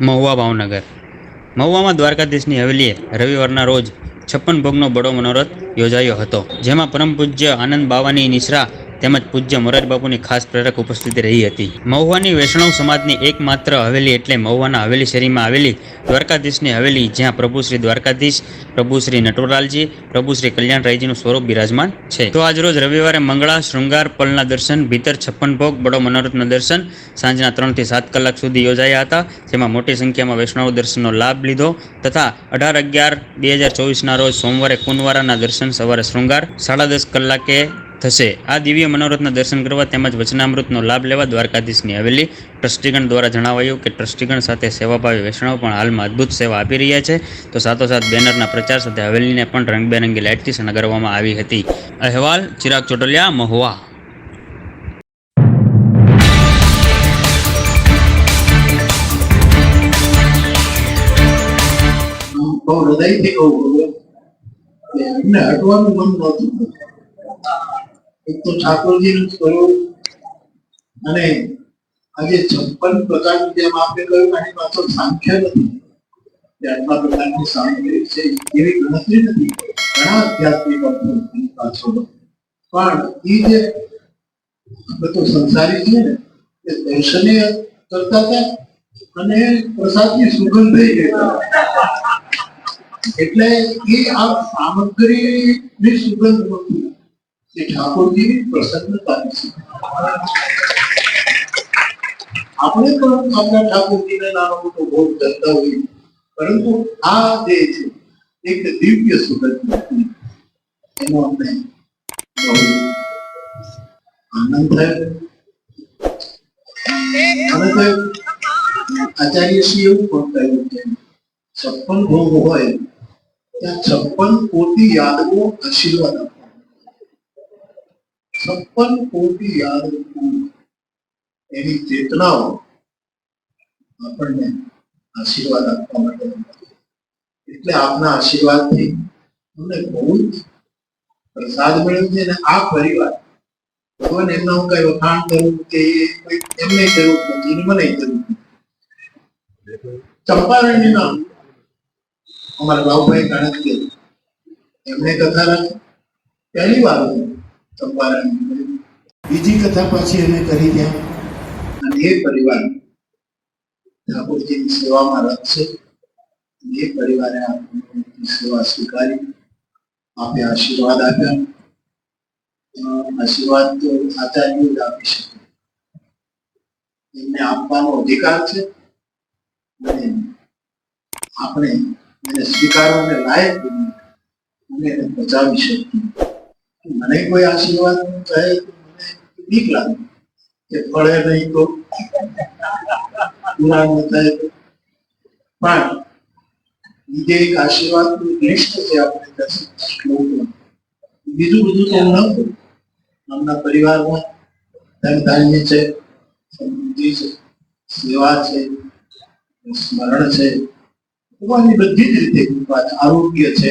મહુવા ભાવનગર. મહુવામાં દ્વારકાધીશની હવેલીએ રવિવારના રોજ છપ્પન ભોગનો બડો મનોરથ યોજાયો હતો, જેમાં પરમ પૂજ્ય આનંદ બાવાની નિશ્રા તેમજ પૂજ્ય મોરાર બાપુની ખાસ પ્રેરક ઉપસ્થિતિ રહી હતી. મહુવાની વૈષ્ણવ સમાજની એકમાત્ર હવેલી એટલે મહુવાના હવેલી શેરીમાં આવેલી દ્વારકાધીશની હવેલી, જ્યાં પ્રભુ શ્રી દ્વારકાધીશ, પ્રભુ શ્રી નટવરલાલજી, પ્રભુ શ્રી કલ્યાણરાયજીનું સ્વરૂપ બિરાજમાન છે. તો આજરોજ રવિવારે મંગળા શૃંગાર, પલના દર્શન, ભીતર છપ્પન ભોગ, બડો મનોરથના દર્શન સાંજના ત્રણથી સાત કલાક સુધી યોજાયા હતા, જેમાં મોટી સંખ્યામાં વૈષ્ણવ દર્શનનો લાભ લીધો તથા અઢાર અગિયાર બે હજાર ચોવીસના રોજ સોમવારે કુંવારાના દર્શન, સવારે શૃંગાર, સાડા દસ કલાકે થશે. આ દિવ્ય મનોરથના દર્શન કરવા તેમજ વચનામૃતનો લાભ લેવા દ્વારકાધીશની હવેલી ટ્રસ્ટીગણ દ્વારા જણાવાયું કે ટ્રસ્ટીગણ સાથે સેવાભાવી વૈષ્ણવ પણ હાલમાં અદ્ભુત સેવા આપી રહ્યા છે. તો સાથોસાથ બેનરના પ્રચાર સાથે હવેલીને પણ રંગબેરંગી લાઇટથી શણગારવામાં આવી હતી. અહેવાલ, ચિરાગ ચોટલિયા, મહુવા. બહુ હૃદયથી કહું એમને હટવાનું મન નહોતું. એક તો ઠાકોરજીનું સ્વરૂપ અને આજે છપ્પન પ્રકારની જેમ આપણે કહ્યું આની પાછળ સાંખ્ય નથી. આટલા પ્રકારની સામગ્રી છે, એવી ગણતરી નથી. ઘણા આધ્યાત્મિક પાછળ પણ એ જે બધો સંસારી છે ને, એ દર્શને કરતા હતા અને પ્રસાદની સુગંધ થઈ ગઈ એટલે એ આ સામગ્રીની સુગંધ નથી એ ઠાકોરજીની પ્રસન્નતાની આપણે પણ આપણા ઠાકોરજીને નાનો મોટો ભોગ કરતા હોઈએ, પરંતુ આ જે છે, એક દિવ્ય સુગંધ એનો અમને આનંદ થયો. અને આચાર્યશ્રી એવું પણ કહ્યું કે છપ્પન ભોગ હોય, ત્યાં છપ્પન કોટી યાદવો આશીર્વાદ આપવા છપ્પન કોટી યાદ એની ચેતનાઓ આપણને આશીર્વાદ આપવા માટે એટલે આપના આશીર્વાદથી અમને બહુ જ પ્રસાદ મળ્યો છે અને આ પરિવાર ભગવાન એમના હું કઈ વખાણ કરું કે એમને જરૂર નથી મને જરૂર નથી ચંપારણ્ય નામ અમારા બાબુભાઈ કાણકીય એમણે કથા રાખી પહેલી વાર બીજી કથા પાછી એને કરી ત્યાં. અને એ પરિવાર ઠાકોરજીની સેવામાં રત છે એ પરિવારે સેવા સ્વીકારી. આપે આશીર્વાદ આપ્યા. આશીર્વાદ તો આચાર્ય જ આપી શકે. એમને આપવાનો અધિકાર છે. અને આપણે એને સ્વીકારવાને લાયક બનીએ. અને એને બચાવી શકીએ. મને કોઈ આશીર્વાદ કહે બીક લાગે કે ફળે નહીં તો? પૂરા ન પણ બીજે એક આશીર્વાદ લિસ્ટ છે આપણે બીજું બધું તો ન કરું આમના પરિવારમાં ધન ધાન્ય છે, સમૃદ્ધિ છે, સેવા છે, સ્મરણ છે. ભગવાનની બધી જ રીતે આરોગ્ય છે.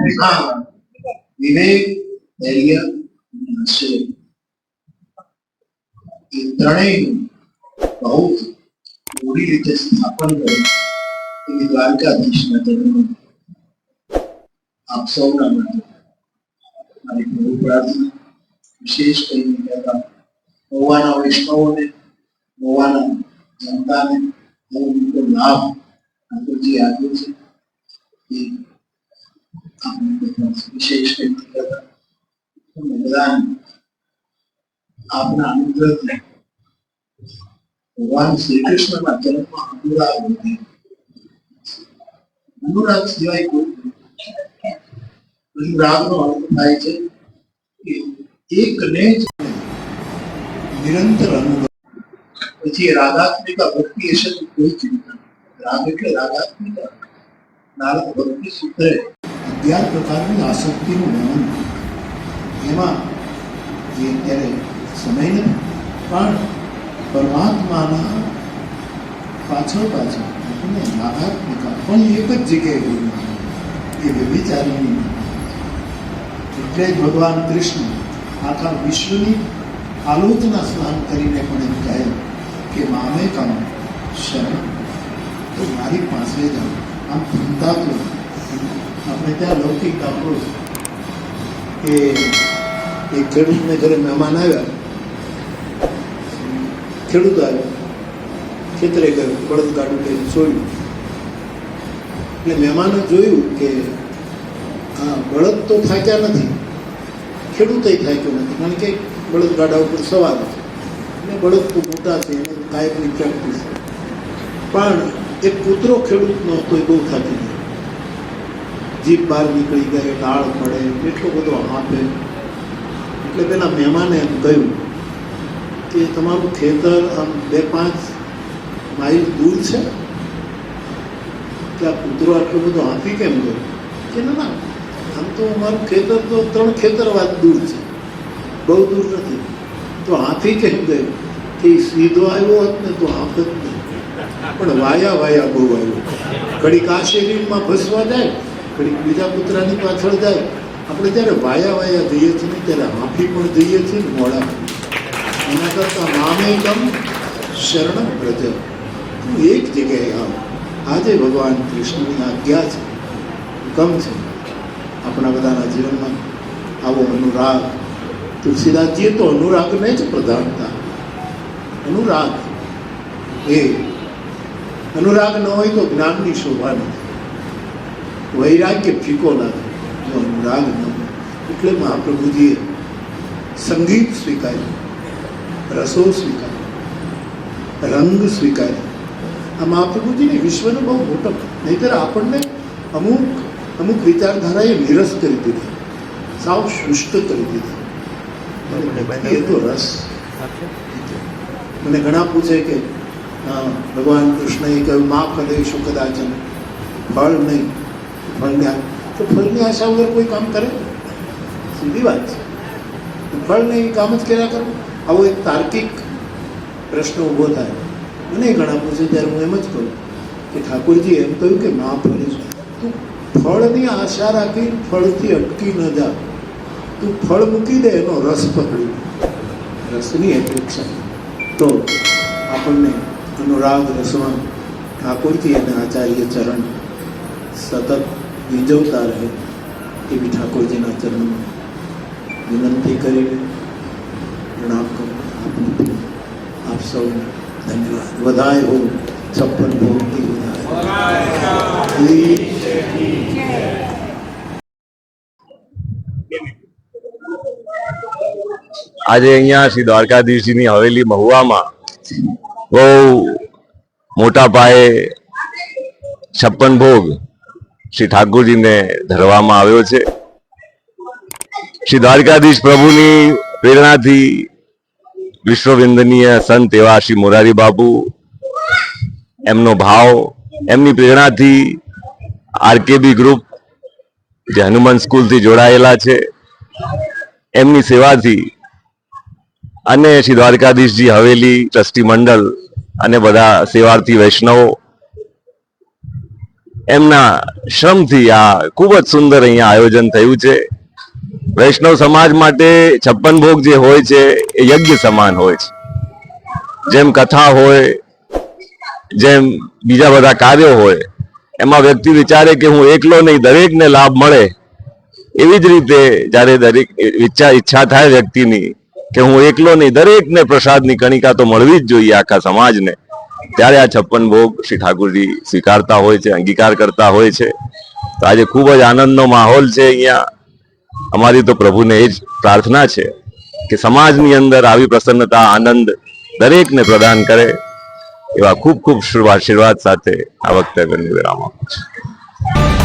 હા વિવેક ધૈર્ય આશ્રય એ ત્રણેયનું બહુ મોડી રીતે સ્થાપન કર્યું એવી દ્વારકાધીશના જન્મ આપ સૌના માટે મારી પ્રભુ પ્રાર્થના વિશેષ કરીને કહેતા ગોવાના વૈષ્ણવોને ગોવાના જનતાને બહુ મોટો લાભ ઠાકોરજી આપ્યો છે એ વિશેષ કરીને કહેતા આપના અનુગ્રહથી ભગવાન શ્રી કૃષ્ણના જન્મમાં અનુરાગ અનુરાગ સિવાય કોઈ. અનુરાગનો અર્થ થાય છે એકને જ નિરંતર અનુભવ પછી એ રાધાત્મિકા ભક્તિ હશે તો કોઈ ચિંતા રાગ એટલે રાધાત્મિકા. નારદ ભક્તિ સૂત્રે અગિયાર પ્રકારની આસક્તિનું વર્ણન. એમાં જે અત્યારે સમય નથી, પણ પરમાત્માના પાછળ પાછળ આપણને પણ એક જ જગ્યાએ બોલવાનું એ વ્યભિચારીની. એટલે જ ભગવાન કૃષ્ણ આખા વિશ્વની આલોચના સ્નાન કરીને પણ એમ કહે કે મામે કામ, શરણ તો મારી પાસે જ આમ ધંધા તો આપણે ત્યાં લૌકિક છે. કે એક ખેડૂતને ઘરે મહેમાન આવ્યા. ખેડૂત આવ્યો. ખેતરે ગયો. બળદ ગાડું લઈને જોયું એટલે મહેમાને જોયું કે આ બળદ તો થાક્યા નથી. ખેડૂતે થાક્યો નથી. કારણ કે બળદ ગાડા ઉપર સવાર છે. એટલે બળદ તો મોટા છે, એને કાયમની છે પણ એક કૂતરો ખેડૂતનો હતો એ બહુ થાકી ગયો. જીભ બહાર નીકળી ગઈ ડાળ પડે, એટલો બધો હાંફે એટલે પેલા મહેમાને એમ કહ્યું કે તમારું ખેતર આમ બે પાંચ માઇલ દૂર છે? કે આ કૂતરો આટલો બધો હાંફી કેમ ગયો? કે ના ના, આમ તો અમારું ખેતર તો ત્રણ ખેતરવાદ દૂર છે. બહુ દૂર નથી. તો હાથી કેમ ગયો? કે સીધો આવ્યો હોત ને તો હાંફ જ નહીં. પણ વાયા વાયા બહુ આવ્યો. ઘડીક આ શેરીમાં ફસવા જાય ઘડીક બીજા કૂતરાની પાછળ જાય. આપણે જ્યારે વાયા વાયા જઈએ છીએ ત્યારે હાંફી પણ જઈએ છીએ ને મોડા. પણ. એના કરતાં નામે ગમ શરણ વ્રજ તું એક જગ્યાએ આવ. આજે ભગવાન કૃષ્ણની આજ્ઞા છે. કમ છે. આપણા બધાના જીવનમાં આવો અનુરાગ. તુલસીદાસજીએ તો અનુરાગને જ પ્રધાનતા. અનુરાગ એ. અનુરાગ ન હોય તો જ્ઞાનની શોભા નથી. વૈરાગ્ય ફીકો લાગે જો અનુરાગ ન હોય એટલે મહાપ્રભુજીએ સંગીત સ્વીકાર્યું રસો સ્વીકાર્યો રંગ સ્વીકાર્યો આ મહાપ્રભુજીને વિશ્વનો બહુ મોટો નહીતર આપણને અમુક અમુક વિચારધારાએ નિરસ કરી દીધી સાવ શુષ્ક કરી દીધી એ તો રસ મને ઘણા પૂછે કે અ, ભગવાન કૃષ્ણએ કહ્યું મા ફલેશું કદાચન ફળ નહીં ફળની તો ફળની આશા વગર કોઈ કામ કરે? સીધી વાત છે. ફળને એ કામ જ કર્યા કરો? આવો એક તાર્કિક પ્રશ્ન ઊભો થાય. મને ઘણા પૂછે ત્યારે હું એમ જ કહું કે ઠાકોરજી એમ કહ્યું કે મા ફલેશું તું ફળની આશા રાખી ફળથી અટકી ન જા. તું ફળ મૂકી દે, એનો રસ પકડી રસની અપેક્ષા. તો આપણને અનુરાગ રસમાં ઠાકોરજી અને આચાર્ય ચરણ સતત રીઝવતા રહે એવી ઠાકોરજીના ચરણમાં વિનંતી કરીને પ્રણામ કરું. આપને આપ સૌ ધન્યવાદ. વધાય હો, છપ્પન ભોગ વધાય. આજે અહીંયા શ્રી દ્વારકાધીશજીની હવેલી મહુવામાં બહુ મોટા પાયે છપ્પન ભોગ શ્રી ઠાકોરજીને ધરવામાં આવ્યો છે. શ્રી દ્વારકાધીશ પ્રભુની પ્રેરણાથી વિશ્વવિંદનીય સંત એવા શ્રી મોરારી બાપુ, એમનો ભાવ, એમની પ્રેરણાથી આરકેબી ગ્રુપ, જે હનુમાન સ્કૂલથી જોડાયેલા છે, એમની સેવાથી અને શ્રી દ્વારકાધીશજી હવેલી ટ્રસ્ટી મંડળ અને બધા સેવાર્થી વૈષ્ણવો એમના શ્રમથી આ ખૂબ જ સુંદર અહીંયા આયોજન થયું છે. વૈષ્ણવ સમાજ માટે છપ્પન ભોગ જે હોય છે, એ યજ્ઞ સમાન હોય છે. જેમ કથા હોય, જેમ બીજા બધા કાર્યો હોય, એમાં વ્યક્તિ વિચારે કે હું એકલો નહીં, દરેકને લાભ મળે. એવી જ રીતે જ્યારે દરેક ઈચ્છા ઈચ્છા થાય વ્યક્તિની કે હું એકલો નહીં, દરેકને પ્રસાદની કણિકા તો મળવી જ જોઈએ આખા સમાજને. ત્યારે આ છપ્પન ભોગ શ્રી ઠાકુરજી સ્વીકારતા હોય છે, અંગીકાર કરતા હોય છે. તો આજે ખૂબ જ આનંદનો માહોલ છે અહીંયા. અમારી તો પ્રભુને એ જ પ્રાર્થના છે કે સમાજની અંદર આવી પ્રસન્નતા, આનંદ દરેકને પ્રદાન કરે એવા ખૂબ ખૂબ આશીર્વાદ સાથે આ વખતે વિરામ આપું છું.